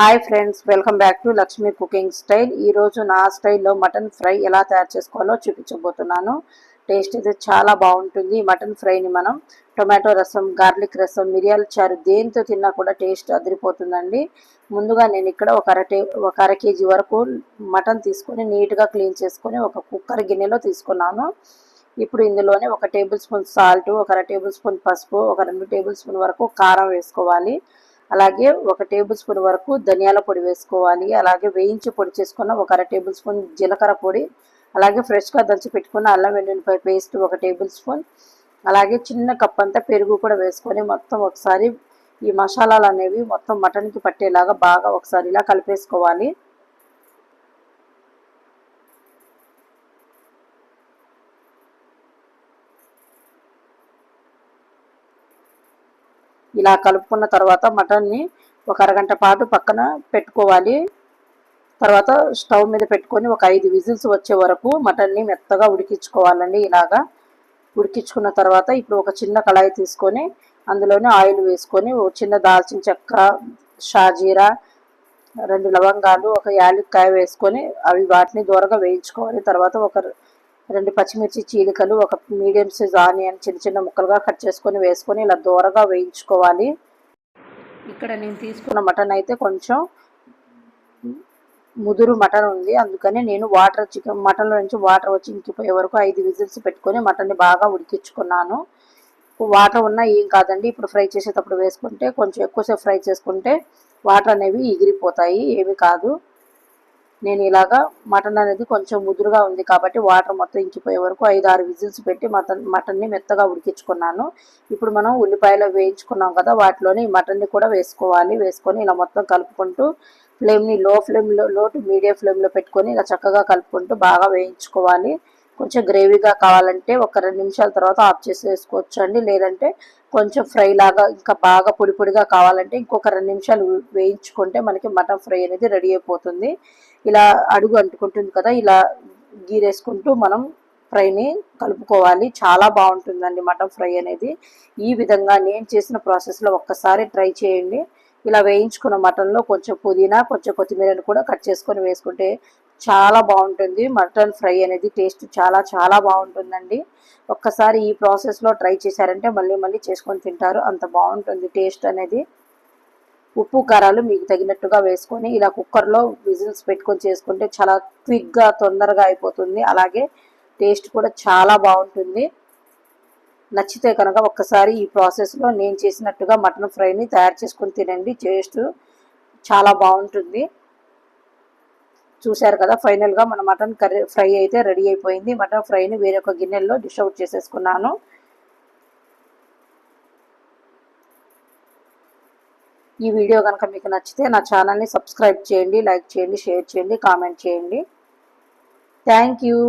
Hi friends welcome back to Lakshmi cooking style. ఈరోజు నా స్టైల్లో మటన్ ఫ్రై ఎలా తయారు చేసుకోవాలో చూపించబోతున్నాను. టేస్ట్ అయితే చాలా బాగుంటుంది మటన్ ఫ్రైని మనం. టొమాటో రసం గార్లిక్ రసం మిరియాల చారు దేంతో తిన్నా కూడా టేస్ట్ అదిరిపోతుందండి. ముందుగా నేను ఇక్కడ ఒక అర టే ఒక అర కేజీ వరకు మటన్ తీసుకొని నీట్గా క్లీన్ చేసుకొని ఒక కుక్కర్ గిన్నెలో తీసుకున్నాను. ఇప్పుడు ఇందులోనే ఒక టేబుల్ స్పూన్ సాల్ట్ ఒక అర టేబుల్ స్పూన్ పసుపు ఒక రెండు టేబుల్ స్పూన్ వరకు కారం వేసుకోవాలి. అలాగే ఒక టేబుల్ స్పూన్ వరకు ధనియాల పొడి వేసుకోవాలి. అలాగే వేయించి పొడి చేసుకున్న ఒక అర టేబుల్ స్పూన్ జీలకర్ర పొడి అలాగే ఫ్రెష్గా దంచి పెట్టుకున్న అల్లం వెల్లుల్లిపాయ పేస్ట్ ఒక టేబుల్ స్పూన్ అలాగే చిన్న కప్ అంతా పెరుగు కూడా వేసుకొని మొత్తం ఒకసారి ఈ మసాలాలు అనేవి మొత్తం మటన్కి పట్టేలాగా బాగా ఒకసారి ఇలా కలిపేసుకోవాలి. ఇలా కలుపుకున్న తర్వాత మటన్ని ఒక అరగంట పాటు పక్కన పెట్టుకోవాలి. తర్వాత స్టవ్ మీద పెట్టుకొని ఒక ఐదు విజిల్స్ వచ్చే వరకు మటన్ని మెత్తగా ఉడికించుకోవాలండి ఇలాగా. ఉడికించుకున్న తర్వాత ఇప్పుడు ఒక చిన్న కళాయి తీసుకొని అందులోనే ఆయిల్ వేసుకొని ఒక చిన్న దాల్చిన చెక్క షాజీరా రెండు లవంగాలు ఒక యాలక్కాయ వేసుకొని అవి వాటిని దూరగా వేయించుకోవాలి. తర్వాత ఒక రెండు పచ్చిమిర్చి చీలికలు ఒక మీడియం సైజ్ ఆనియన్ చిన్న చిన్న ముక్కలుగా కట్ చేసుకొని వేసుకొని ఇలా దూరగా వేయించుకోవాలి. ఇక్కడ నేను తీసుకున్న మటన్ అయితే కొంచెం ముదురు మటన్ ఉంది. అందుకని నేను వాటర్ చికెన్ మటన్లో నుంచి వాటర్ వచ్చి ఇంకిపోయే వరకు ఐదు విజిల్స్ పెట్టుకొని మటన్ని బాగా ఉడికించుకున్నాను. వాటర్ ఉన్నా ఏం కాదండి ఇప్పుడు ఫ్రై చేసేటప్పుడు వేసుకుంటే కొంచెం ఎక్కువసేపు ఫ్రై చేసుకుంటే వాటర్ అనేవి ఎగిరిపోతాయి ఏమి కాదు. నేను ఇలాగా మటన్ అనేది కొంచెం ముదురుగా ఉంది కాబట్టి వాటర్ మొత్తం ఇంకిపోయే వరకు ఐదు ఆరు విజిల్స్ పెట్టి మటన్ మటన్ని మెత్తగా ఉడికించుకున్నాను. ఇప్పుడు మనం ఉల్లిపాయలు వేయించుకున్నాం కదా వాటిలోని మటన్ని కూడా వేసుకోవాలి. వేసుకొని ఇలా మొత్తం కలుపుకుంటూ ఫ్లేమ్ని లో ఫ్లేమ్లో లో టు మీడియం ఫ్లేమ్లో పెట్టుకొని ఇలా చక్కగా కలుపుకుంటూ బాగా వేయించుకోవాలి. కొంచెం గ్రేవీగా కావాలంటే ఒక రెండు నిమిషాల తర్వాత ఆఫ్ చేసేసుకోవచ్చు అండి లేదంటే కొంచెం ఫ్రై లాగా ఇంకా బాగా పొడి పొడిగా కావాలంటే ఇంకొక రెండు నిమిషాలు వేయించుకుంటే మనకి మటన్ ఫ్రై అనేది రెడీ అయిపోతుంది. ఇలా అడుగు అంటుకుంటుంది కదా ఇలా గీరేసుకుంటూ మనం ఫ్రైని కలుపుకోవాలి. చాలా బాగుంటుందండి మటన్ ఫ్రై అనేది. ఈ విధంగా నేను చేసిన ప్రాసెస్లో ఒక్కసారి ట్రై చేయండి. ఇలా వేయించుకున్న మటన్లో కొంచెం పుదీనా కొంచెం కొత్తిమీరని కూడా కట్ చేసుకొని వేసుకుంటే చాలా బాగుంటుంది. మటన్ ఫ్రై అనేది టేస్ట్ చాలా చాలా బాగుంటుందండి. ఒక్కసారి ఈ ప్రాసెస్లో ట్రై చేశారంటే మళ్ళీ మళ్ళీ చేసుకొని తింటారు. అంత బాగుంటుంది టేస్ట్ అనేది. ఉప్పు కారాలు మీకు తగినట్టుగా వేసుకొని ఇలా కుక్కర్లో విజిల్స్ పెట్టుకొని చేసుకుంటే చాలా క్విక్గా తొందరగా అయిపోతుంది. అలాగే టేస్ట్ కూడా చాలా బాగుంటుంది. నచ్చితే కనుక ఒక్కసారి ఈ ప్రాసెస్లో నేను చేసినట్టుగా మటన్ ఫ్రైని తయారు చేసుకొని తినండి. టేస్ట్ చాలా బాగుంటుంది. చూశారు కదా ఫైనల్గా మన మటన్ కర్రీ ఫ్రై అయితే రెడీ అయిపోయింది. మటన్ ఫ్రైని వేరొక గిన్నెల్లో డిష్ అవుట్ చేసేసుకున్నాను. ఈ వీడియో కనుక మీకు నచ్చితే నా ఛానల్ని సబ్స్క్రైబ్ చేయండి లైక్ చేయండి షేర్ చేయండి కామెంట్ చేయండి. Thank you